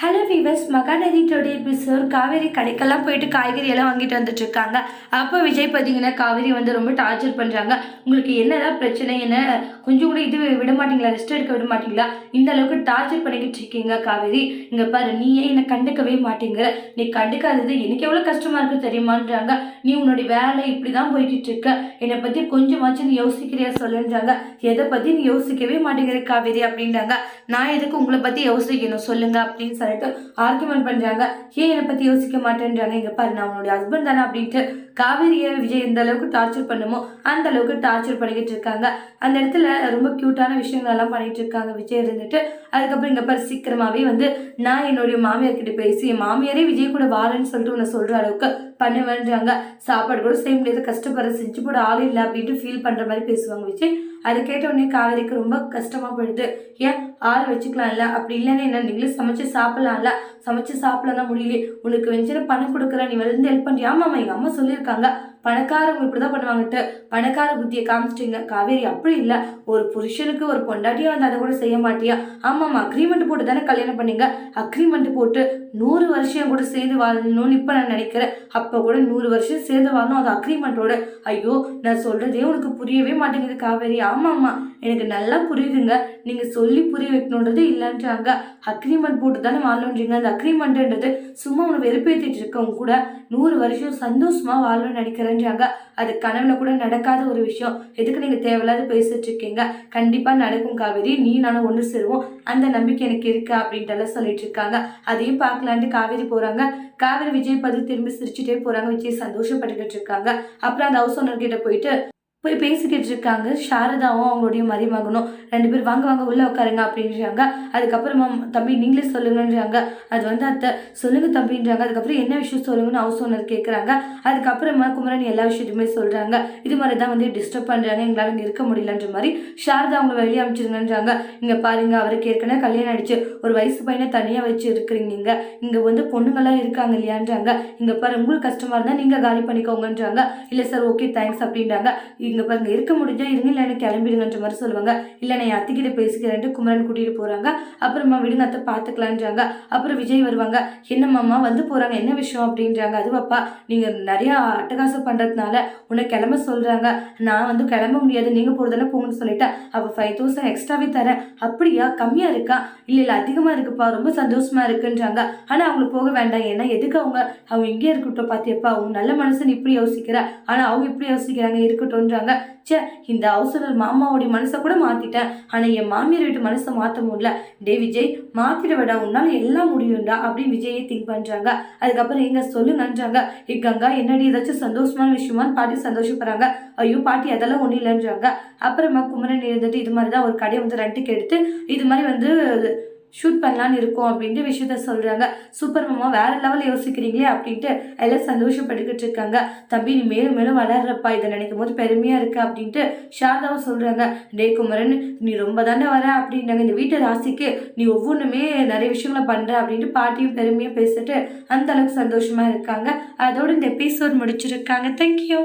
Hello viewers Mahanadhi today episode Kaveri கடைக்கெல்லாம் போயிட்டு காய்கறி எல்லாம் வாங்கிட்டு வந்துட்டு இருக்காங்க. அப்போ விஜய் பார்த்தீங்கன்னா காவேரி வந்து ரொம்ப டார்ச்சர் பண்ணுறாங்க உங்களுக்கு என்னதான் பிரச்சனை என்ன கொஞ்சம் கூட இது விட மாட்டீங்களா? ரெஸ்ட் எடுக்க விட மாட்டீங்களா? இந்த அளவுக்கு டார்ச்சர் பண்ணிக்கிட்டு இருக்கீங்க காவேரி. இங்கே பாரு நீ ஏன் என்னை கண்டுக்கவே மாட்டேங்கிற? நீ கண்டுக்காதது எனக்கு எவ்வளோ கஷ்டமாக இருக்குது தெரியுமான்றாங்க. நீ உன்னுடைய வேலை இப்படி தான் போய்கிட்டு இருக்க. என்னை பற்றி கொஞ்சமாச்சும் நீ யோசிக்கிறியா சொல்லுன்றாங்க. எதை பற்றி நீ யோசிக்கவே மாட்டேங்கிற காவேரி அப்படின்றாங்க. நான் எதுக்கு உங்களை பற்றி யோசிக்கணும்? சொல்லுங்க அப்படின்னு சொல்லிட்டு ஆர்குமெண்ட் பண்ணுறாங்க ஏன் என்னை பற்றி யோசிக்க மாட்டேன்றாங்க? இங்கே பாரு நான் உன்னுடைய ஹஸ்பண்ட் தானே அப்படின்ட்டு காவேரியை விஜய் எந்த அளவுக்கு டார்ச்சர் பண்ணுமோ அந்த அளவுக்கு டார்ச்சர் பண்ணிக்கிட்டு இருக்காங்க. அந்த இடத்துல ரொம்ப க்யூட்டான விஷயங்கள் எல்லாம் பண்ணிட்டு இருக்காங்க. விஜய் இருந்துட்டு அதுக்கப்புறம் இங்கே பாரு சீக்கிரமாகவே வந்து நான் என்னுடைய மாமியார் கிட்ட பேசி என் மாமியாரே விஜய் கூட வாரேன்னு சொல்லிட்டு உன்னை சொல்கிற அளவுக்கு பண்ணுவேன்றாங்க. சாப்பாடு கூட செய்ய முடியாது. கஷ்டப்படுற செஞ்சு கூட ஆள் இல்லை அப்படின்ட்டு ஃபீல் பண்ணுற மாதிரி பேசுவாங்க விஜய். அது கேட்ட உடனே காவேரிக்கு ரொம்ப கஷ்டமாக போயிடுது. ஏன் ஆள் வச்சுக்கலாம்ல? அப்படி இல்லைன்னா என்ன? நீங்களே சமைச்சு சாப்பிடலாம்ல? சமைச்சு சாப்பிடலாம் முடியலையே. உனக்கு வெஞ்சன பணம் கொடுக்குற நீ வந்து ஹெல்ப் பண்ணியா ஆமாம்மா எங்கள் அம்மா சொல்லியிருக்காங்க. பணக்காரங்க இப்படி தான் பண்ணுவாங்கட்டு. பணக்கார புத்தியை காமிச்சிட்டீங்க. காவேரி அப்படி இல்லை. ஒரு புருஷனுக்கு ஒரு பொண்டாட்டியா வந்து அதை கூட செய்ய மாட்டியா? ஆமாம்மா அக்ரிமெண்ட் போட்டு தானே கல்யாணம் பண்ணீங்க? அக்ரிமெண்ட் போட்டு நூறு வருஷம் கூட சேர்ந்து வாழணும்னு இப்போ நான் நினைக்கிறேன். அப்போ கூட நூறு வருஷம் சேர்ந்து வாழணும். அது அக்ரிமெண்ட்டோட ஐயோ நான் சொல்கிறதே உனக்கு புரியவே மாட்டேங்குது காவேரி. ஆமாம்மா. எனக்கு நல்லா புரியுதுங்க. நீங்கள் சொல்லி புரிய வைக்கணுன்றது இல்லைன்றாங்க. அக்ரிமெண்ட் போட்டு தானே வாழணுன்றீங்க அந்த அக்ரிமெண்ட்ன்றது சும்மா உன்னை வெறுப்பேற்றிட்டு இருக்கவங்க கூட நூறு வருஷம் சந்தோஷமாக வாழணும்னு நினைக்கிறேன்றாங்க. அது கனவுல கூட நடக்காத ஒரு விஷயம். எதுக்கு நீங்கள் தேவையில்லாத பேசிட்டு இருக்கீங்க? கண்டிப்பாக நடக்கும் காவேரி. நீ நானும் ஒன்று சேருவோம். அந்த நம்பிக்கை எனக்கு இருக்கு அப்படின்ட்டு எல்லாம் சொல்லிட்டு இருக்காங்க. அதையும் பார்க்கலான்ட்டு காவேரி போகிறாங்க காவேரி விஜய் பார்த்து திரும்பி சிரிச்சுட்டே போகிறாங்க விஜய் சந்தோஷப்பட்டுக்கிட்டு இருக்காங்க. அப்புறம் அந்த ஹவுஸ் ஓனர் கிட்ட போயிட்டு போய் பேசிக்கிட்டு இருக்காங்க சாரதாவும் அவங்களுடைய மருமகனும். ரெண்டு பேர் வாங்க வாங்க உள்ளே உட்காருங்க அப்படின்றாங்க. அதுக்கப்புறமா தம்பி நீங்களே சொல்லுங்கன்றாங்க. அது வந்து அத்தை சொல்லுங்க தம்பின்றாங்க. அதுக்கப்புறம் என்ன விஷயம் சொல்லுங்கன்னு ஹவுஸ் ஓனர் கேட்குறாங்க அதுக்கப்புறமா குமரன் எல்லா விஷயத்தையுமே சொல்கிறாங்க இது மாதிரி தான் வந்து டிஸ்டர்ப் பண்ணுறாங்க எங்களால் இங்கே இருக்க முடியலன்ற மாதிரி சாரதா அவங்க வெளியே அமைச்சிருங்கன்றாங்க இங்கே பாருங்க அவருக்கு ஏற்கனவே கல்யாணம் ஆயிடுச்சு. ஒரு வயசு பையனை தனியாக வச்சு இருக்கிறீங்க இங்கே. இங்கே வந்து பொண்ணுங்களாம் இருக்காங்க இல்லையான்றாங்க. இங்கே பாரு உங்களுக்கு கஷ்டமாக இருந்தால் நீங்கள் காலி பண்ணிக்கோங்கன்றாங்க. இல்லை சார் ஓகே தேங்க்ஸ் அப்படின்றாங்க. இங்கே பாருங்க இருக்க முடிஞ்சா இருங்க இல்லை எனக்கு கிளம்பிடுங்கன்ற மாதிரி சொல்லுவாங்க. இல்லை நான் அத்திக்கிட்ட பேசிக்கிறேன்ட்டு குமரன் கூட்டிகிட்டு போகிறாங்க அப்புறமா விடுங்க அத்தை பார்த்துக்கலான்றாங்க அப்புறம் விஜய் வருவாங்க. என்னம்மாம்மா வந்து போகிறாங்க என்ன விஷயம்? அப்படின்றாங்க. அதுவாப்பா நீங்கள் நிறையா அட்டகாசம் பண்ணுறதுனால உன்னை கிளம்ப சொல்கிறாங்க நான் வந்து கிளம்ப முடியாது. நீங்கள் போகிறதால போங்கன்னு சொல்லிட்டேன். அப்போ ஃபைவ் தௌசண்ட் எக்ஸ்ட்ராவே தரேன். அப்படியா? கம்மியாக இருக்கா? இல்லை இல்லை அதிகமாக இருக்குப்பா. ரொம்ப சந்தோஷமா இருக்குன்றாங்க. ஆனால் அவங்களுக்கு போக வேண்டாம். ஏன்னா எதுக்கு அவங்க? அவங்க இங்கே இருக்கட்டும் பார்த்தியப்பா அவங்க நல்ல மனுஷன் இப்படி யோசிக்கிற? ஆனால் அவங்க இப்படி யோசிக்கிறாங்க. இருக்கட்டும்ன்றாங்க ச்சே இந்த அவசர மாமாவுடைய மனசை கூட மாற்றிட்டேன் ஆனால் என் மாமியார் வீட்டு மனசை மாற்ற முடியல. டே விஜய் மாற்றிட விடா உன்னால் எல்லாம் முடியும்டா அப்படின்னு விஜயை திங்க் பண்ணுறாங்க அதுக்கப்புறம் எங்க சொல்லுங்கன்றாங்க ஏ கங்கா என்னடி ஏதாச்சும் சந்தோஷமான விஷயமான்னு பாட்டி சந்தோஷப்படுறாங்க. ஐயோ பாட்டி அதெல்லாம் ஒன்றும் இல்லைன்றாங்க. அப்புறமா குமரன் இருந்துட்டு இது மாதிரி தான் ஒரு கடையை வந்து ரெண்டுக்கு எடுத்து இது மாதிரி வந்து ஷூட் பண்ணலான்னு இருக்கோம் அப்படின்ட்டு விஷயத்த சொல்கிறாங்க சூப்பர் மாமா வேறு லெவல் யோசிக்கிறீங்களே அப்படின்ட்டு எல்லாம் சந்தோஷப்பட்டுக்கிட்டு இருக்காங்க. தம்பி நீ மேலும் மேலும் வளர்றப்பா இதை நினைக்கும் போது பெருமையாக இருக்கு அப்படின்ட்டு ஷாரதாவும் சொல்கிறாங்க டே குமரன் நீ ரொம்ப தானே வர அப்படின்னாங்க. இந்த வீட்டு ராசிக்கு நீ ஒவ்வொன்றுமே நிறைய விஷயங்களை பண்ணுற அப்படின்ட்டு பாட்டியும் பெருமையாக பேசிட்டு அந்த அளவுக்கு சந்தோஷமாக இருக்காங்க. அதோடு இந்த எபிசோட் முடிச்சிருக்காங்க. தேங்க்யூ